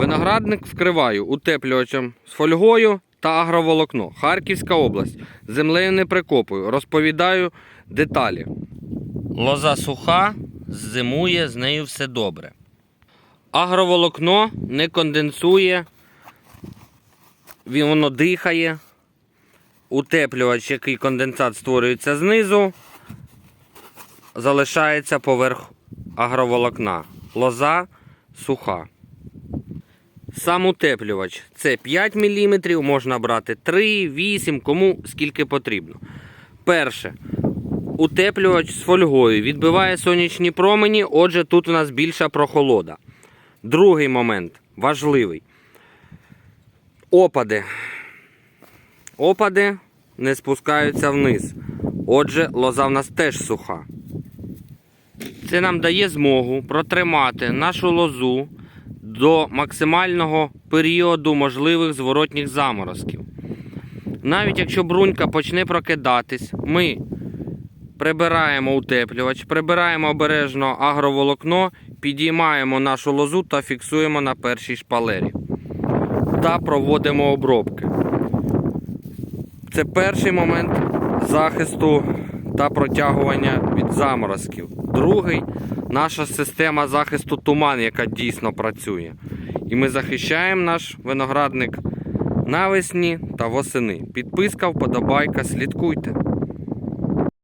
Виноградник вкриваю утеплювачем з фольгою та агроволокно. Харківська область. Землею не прикопую. Розповідаю деталі. Лоза суха, зимує, з нею все добре. Агроволокно не конденсує, воно дихає. Утеплювач, який конденсат створюється знизу, залишається поверх агроволокна. Лоза суха. Сам утеплювач це 5 мм, можна брати 3, 8, кому скільки потрібно. Перше. Утеплювач з фольгою відбиває сонячні промені, отже, тут у нас більша прохолода. Другий момент важливий. Опади. Опади не спускаються вниз. Отже, лоза в нас теж суха. Це нам дає змогу протримати нашу лозу до максимального періоду можливих зворотніх заморозків. Навіть якщо брунька почне прокидатись, ми прибираємо утеплювач, прибираємо обережно агроволокно, підіймаємо нашу лозу та фіксуємо на першій шпалері. Та проводимо обробки. Це перший момент захисту та протягування заморозків. Другий наша система захисту туман, яка дійсно працює. І ми захищаємо наш виноградник навесні та восени. Підписка, вподобайка, слідкуйте.